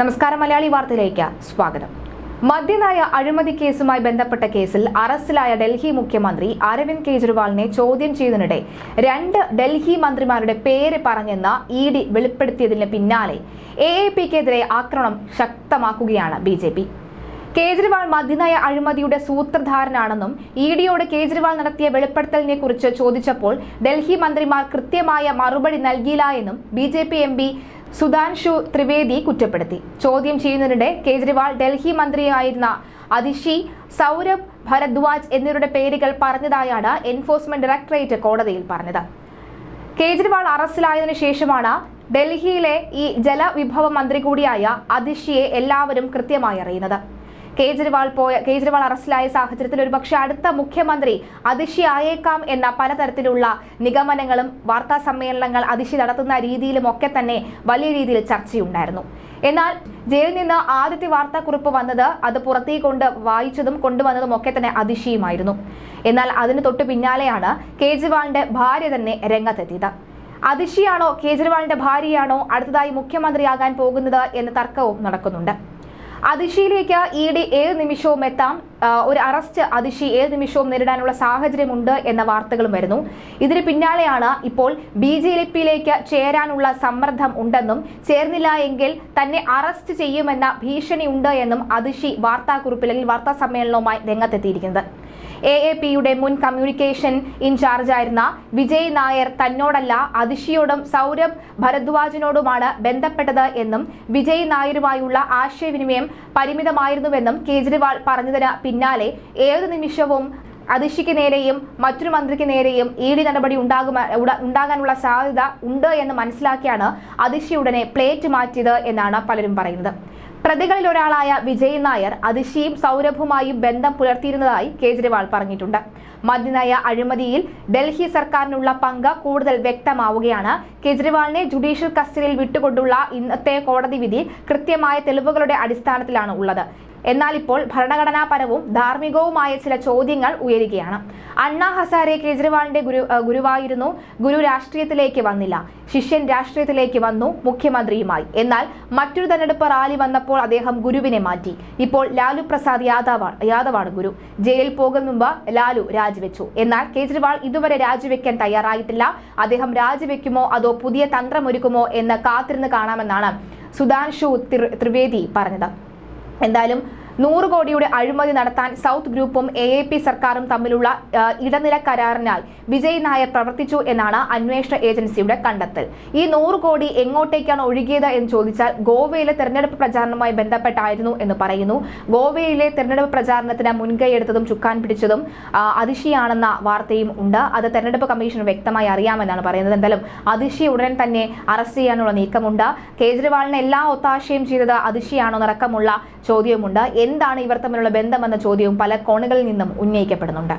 നമസ്കാരം മലയാളി വാർത്തയിലേക്ക് സ്വാഗതം. മദ്യനായ അഴിമതി കേസുമായി ബന്ധപ്പെട്ട കേസിൽ അറസ്റ്റിലായ ഡൽഹി മുഖ്യമന്ത്രി അരവിന്ദ് കെജ്രിവാളിനെ ചോദ്യം ചെയ്തതിനിടെ രണ്ട് ഡൽഹി മന്ത്രിമാരുടെ പേര് പറഞ്ഞെന്ന് ഇ ഡി വെളിപ്പെടുത്തിയതിന് പിന്നാലെ എ എ പിക്കെതിരെ ആക്രമണം ശക്തമാക്കുകയാണ് ബി ജെ പി. കേജ്രിവാൾ മദ്യനയ അഴിമതിയുടെ സൂത്രധാരനാണെന്നും ഇ ഡിയോട് കേജ്രിവാൾ നടത്തിയ വെളിപ്പെടുത്തലിനെ കുറിച്ച് ചോദിച്ചപ്പോൾ ഡൽഹി മന്ത്രിമാർ കൃത്യമായ മറുപടി നൽകിയില്ല എന്നും B J P M P Sudhanshu Trivedi കുറ്റപ്പെടുത്തി. ചോദ്യം ചെയ്യുന്നതിനിടെ കേജ്രിവാൾ ഡൽഹി മന്ത്രിയായിരുന്ന അതിഷി സൗരഭ് ഭരദ്വാജ് എന്നിവരുടെ പേരുകൾ പറഞ്ഞതായാണ് എൻഫോഴ്സ്മെന്റ് ഡയറക്ടറേറ്റ് കോടതിയിൽ പറഞ്ഞത്. കേജ്രിവാൾ അറസ്റ്റിലായതിനു ശേഷമാണ് ഡൽഹിയിലെ ഈ ജലവിഭവ മന്ത്രി കൂടിയായ അതിഷിയെ എല്ലാവരും കൃത്യമായി അറിയുന്നത്. കേജ്രിവാൾ പോയ കേജ്രിവാൾ അറസ്റ്റിലായ സാഹചര്യത്തിൽ ഒരുപക്ഷെ അടുത്ത മുഖ്യമന്ത്രി അതിഷി ആയേക്കാം എന്ന പലതരത്തിലുള്ള നിഗമനങ്ങളും വാർത്താ സമ്മേളനങ്ങൾ അതിശി നടത്തുന്ന രീതിയിലും ഒക്കെ തന്നെ വലിയ രീതിയിൽ ചർച്ചയുണ്ടായിരുന്നു. എന്നാൽ ജയിലിൽ നിന്ന് ആദ്യത്തെ വാർത്താക്കുറിപ്പ് വന്നത് അത് പുറത്തേക്ക് കൊണ്ട് വായിച്ചതും കൊണ്ടുവന്നതും ഒക്കെ തന്നെ അതിശയുമായിരുന്നു. എന്നാൽ അതിന് തൊട്ടു പിന്നാലെയാണ് കേജ്രിവാളിന്റെ ഭാര്യ തന്നെ രംഗത്തെത്തിയത്. അതിശിയാണോ കേജ്രിവാളിന്റെ ഭാര്യയാണോ അടുത്തതായി മുഖ്യമന്ത്രിയാകാൻ പോകുന്നത് എന്ന തർക്കവും നടക്കുന്നുണ്ട്. അതിഷിയിലേക്ക് ഇ ഡി ഏത് നിമിഷവും എത്താം. ഒരു അറസ്റ്റ് അതിഷി ഏത് നിമിഷവും നേരിടാനുള്ള സാഹചര്യമുണ്ട് എന്ന വാർത്തകളും വരുന്നു. ഇതിന് പിന്നാലെയാണ് ഇപ്പോൾ ബി ജെ പിയിലേക്ക് ചേരാനുള്ള സമ്മർദ്ദം ഉണ്ടെന്നും ചേർന്നില്ല എങ്കിൽ തന്നെ അറസ്റ്റ് ചെയ്യുമെന്ന ഭീഷണി ഉണ്ട് എന്നും അതിഷി വാർത്താക്കുറിപ്പിൽ അല്ലെങ്കിൽ വാർത്താ സമ്മേളനവുമായി രംഗത്തെത്തിയിരിക്കുന്നത്. എ എ പിയുടെ മുൻ കമ്മ്യൂണിക്കേഷൻ ഇൻചാർജായിരുന്ന വിജയ് നായർ തന്നോടല്ല അതിഷിയോടും സൗരഭ് ഭരദ്വാജിനോടുമാണ് ബന്ധപ്പെട്ടത് എന്നും വിജയ് നായരുമായുള്ള ആശയവിനിമയം പരിമിതമായിരുന്നുവെന്നും കേജ്രിവാൾ പറഞ്ഞതിന് പിന്നാലെ ഏത് നിമിഷവും അതിഷിക്ക് നേരെയും മറ്റൊരു മന്ത്രിക്ക് നേരെയും ഇ ഡി നടപടി ഉണ്ടാകുമ ഉണ്ടാകാനുള്ള സാധ്യത ഉണ്ട് എന്ന് മനസ്സിലാക്കിയാണ് അതിഷി ഉടനെ പ്ലേറ്റ് മാറ്റിയത് എന്നാണ് പലരും പറയുന്നത്. പ്രതികളിൽ ഒരാളായ വിജയ് നായർ അതിശയും സൗരഭുമായും ബന്ധം പുലർത്തിയിരുന്നതായി കേജ്രിവാൾ പറഞ്ഞിട്ടുണ്ട്. മദ്യനയ അഴിമതിയിൽ ഡൽഹി സർക്കാരിനുള്ള പങ്ക് കൂടുതൽ വ്യക്തമാവുകയാണ്. കേജ്രിവാളിനെ ജുഡീഷ്യൽ കസ്റ്റഡിയിൽ വിട്ടുകൊണ്ടുള്ള ഇന്നത്തെ കോടതി വിധി കൃത്യമായ തെളിവുകളുടെ അടിസ്ഥാനത്തിലാണ് ഉള്ളത്. എന്നാൽ ഇപ്പോൾ ഭരണഘടനാപരവും ധാർമ്മികവുമായ ചില ചോദ്യങ്ങൾ ഉയരുകയാണ്. അണ്ണാ ഹസാരെ കേജ്രിവാളിന്റെ ഗുരു ഗുരുവായിരുന്നു. ഗുരു രാഷ്ട്രീയത്തിലേക്ക് വന്നില്ല. ശിഷ്യൻ രാഷ്ട്രീയത്തിലേക്ക് വന്നു മുഖ്യമന്ത്രിയുമായി. എന്നാൽ മറ്റൊരു തെരഞ്ഞെടുപ്പ് റാലി വന്നപ്പോൾ അദ്ദേഹം ഗുരുവിനെ മാറ്റി. ഇപ്പോൾ ലാലു പ്രസാദ് യാദവ് യാദവാണ് ഗുരു. ജയിലിൽ പോകും മുമ്പ് ലാലു രാജിവെച്ചു. എന്നാൽ കേജ്രിവാൾ ഇതുവരെ രാജിവെക്കാൻ തയ്യാറായിട്ടില്ല. അദ്ദേഹം രാജിവെക്കുമോ അതോ പുതിയ തന്ത്രമൊരുക്കുമോ എന്ന് കാത്തിരുന്ന് കാണാമെന്നാണ് സുധാൻഷു ത്രിവേദി പറഞ്ഞത്. എന്തായാലും നൂറ് കോടിയുടെ അഴിമതി നടത്താൻ സൗത്ത് ഗ്രൂപ്പും എ എ പി സർക്കാരും തമ്മിലുള്ള ഇടനില കരാറിനാൽ വിജയ് നായർ പ്രവർത്തിച്ചു എന്നാണ് അന്വേഷണ ഏജൻസിയുടെ കണ്ടെത്തൽ. ഈ നൂറ് കോടി എങ്ങോട്ടേക്കാണ് ഒഴുകിയത് എന്ന് ചോദിച്ചാൽ ഗോവയിലെ തെരഞ്ഞെടുപ്പ് പ്രചാരണവുമായി ബന്ധപ്പെട്ടായിരുന്നു എന്ന് പറയുന്നു. ഗോവയിലെ തെരഞ്ഞെടുപ്പ് പ്രചാരണത്തിന് മുൻകൈയെടുത്തതും ചുക്കാൻ പിടിച്ചതും അതിശിയാണെന്ന വാർത്തയും ഉണ്ട്. അത് തെരഞ്ഞെടുപ്പ് കമ്മീഷൻ വ്യക്തമായി അറിയാമെന്നാണ് പറയുന്നത്. എന്തായാലും അതിശി ഉടൻ തന്നെ അറസ്റ്റ് ചെയ്യാനുള്ള നീക്കമുണ്ട്. കേജ്രിവാളിന് എല്ലാ ഒത്താശയും ചെയ്തത് അതിശിയാണോ എന്നടക്കമുള്ള ചോദ്യവുമുണ്ട്. എന്താണ് ഇവർ തമ്മിലുള്ള ബന്ധമെന്ന ചോദ്യവും പല കോണുകളിൽ നിന്നും ഉന്നയിക്കപ്പെടുന്നുണ്ട്.